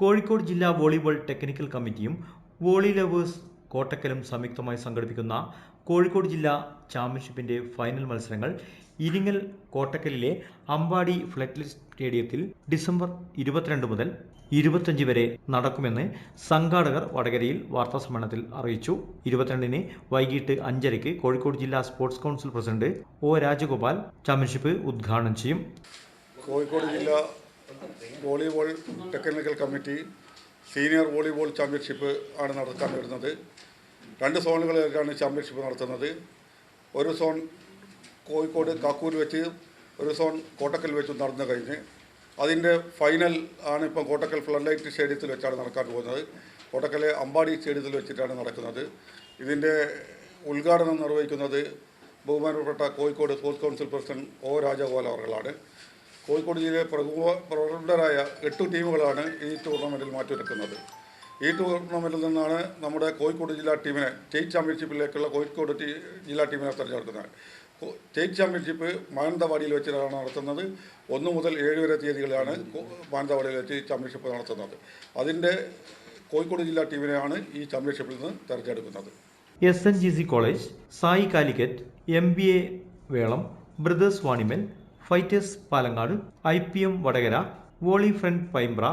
കോഴിക്കോട് ജില്ലാ volleyball technical കമ്മിറ്റിയും volley lovers കോട്ടക്കലും സംയുക്തമായി സംഘടിപ്പിക്കുന്ന കോഴിക്കോട് ജില്ലാ ചാമ്പ്യൻഷിപ്പിന്റെ ഫൈനൽ മത്സരങ്ങൾ ഇരിങ്ങൽ കോട്ടക്കലിലെ അമ്പാടി ഫ്ലഡ് സ്റ്റേഡിയത്തിൽ ഡിസംബർ ഇരുപത്തിരണ്ട് മുതൽ ഇരുപത്തഞ്ച് വരെ നടക്കുമെന്ന് സംഘാടകർ വടകരയിൽ വാർത്താ സമ്മേളനത്തിൽ അറിയിച്ചു. ഇരുപത്തിരണ്ടിന് വൈകിട്ട് അഞ്ചരയ്ക്ക് കോഴിക്കോട് ജില്ലാ sports council president O Rajagopal championship ഉദ്ഘാടനം ചെയ്യും. കോഴിക്കോട് ജില്ലാ volleyball technical committee senior volleyball championship ആണ് നടക്കാൻ വരുന്നത്. രണ്ട് സോണുകളിലേക്കാണ് ചാമ്പ്യൻഷിപ്പ് നടത്തുന്നത്. ഒരു സോൺ കോഴിക്കോട് കാക്കൂർ വെച്ച് ഒരു സോൺ കോട്ടക്കൽ വെച്ച് നടന്നു കഴിഞ്ഞ്. അതിന്റെ ഫൈനൽ ആണ് ഇപ്പം കോട്ടക്കൽ ഫ്ലഡ് ലൈറ്റ് സ്റ്റേഡിയത്തിൽ വെച്ചാണ് നടക്കാൻ പോകുന്നത്. കോട്ടക്കലെ അമ്പാടി സ്റ്റേഡിയത്തിൽ വെച്ചിട്ടാണ് നടക്കുന്നത്. ഇതിന്റെ ഉദ്ഘാടനം നിർവഹിക്കുന്നത് ബഹുമാനപ്പെട്ട Kozhikode sports council president O Rajagopal അവർകളാണ് Kozhikode ജില്ലയിലെ പ്രഗത്ഭരായ എട്ട് ടീമുകളാണ് ഈ ടൂർണമെന്റിൽ മാറ്റുരക്കുന്നത്. ഈ ടൂർണമെന്റിൽ നിന്നാണ് നമ്മുടെ കോഴിക്കോട് ജില്ലാ ടീമിനെ സ്റ്റേറ്റ് ചാമ്പ്യൻഷിപ്പിലേക്കുള്ള കോഴിക്കോട് ജില്ലാ ടീമിനെ തിരഞ്ഞെടുക്കുന്നത്. സ്റ്റേറ്റ് ചാമ്പ്യൻഷിപ്പ് മാനന്തവാടിയിൽ വെച്ചിട്ടാണ് നടത്തുന്നത്. ഒന്ന് മുതൽ ഏഴ് വരെ തീയതികളിലാണ് മാനന്തവാടിയിൽ വെച്ച് ചാമ്പ്യൻഷിപ്പ് നടത്തുന്നത്. അതിന്റെ കോഴിക്കോട് ജില്ലാ ടീമിനെയാണ് ഈ ചാമ്പ്യൻഷിപ്പിൽ നിന്ന് തെരഞ്ഞെടുക്കുന്നത്. S N G C college SAI Calicut M B A Velom brothers Vanimal fighters Palangad I P M Vadakara volley friend Paimbra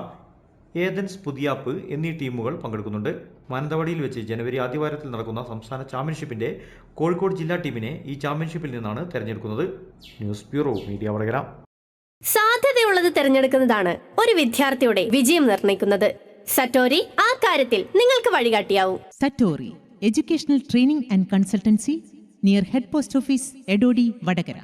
Athens Puthiyappu എന്നീ ടീമുകൾ പങ്കെടുക്കുന്നുണ്ട്. മാനന്തവാടിയിൽ വെച്ച് ജനുവരി ആദ്യവാരത്തിൽ നടക്കുന്ന സംസ്ഥാന ചാമ്പ്യൻഷിപ്പിന്റെ കോഴിക്കോട് ജില്ലാ ടീമിനെ ഈ ചാമ്പ്യൻഷിപ്പിൽ നിന്നാണ് തെരഞ്ഞെടുക്കുന്നത്. News bureau media Vadakara. സാധ്യതയുള്ളത് തിരഞ്ഞെടുക്കുന്നതാണ് ഒരു വിദ്യാർത്ഥിയുടെ വിജയം നിർണയിക്കുന്നത്. സറ്റോറി ആ കാര്യത്തിൽ നിങ്ങൾക്ക് വഴികാട്ടിയാവും. Satori educational training and consultancy near head post office Edodi Vadagara.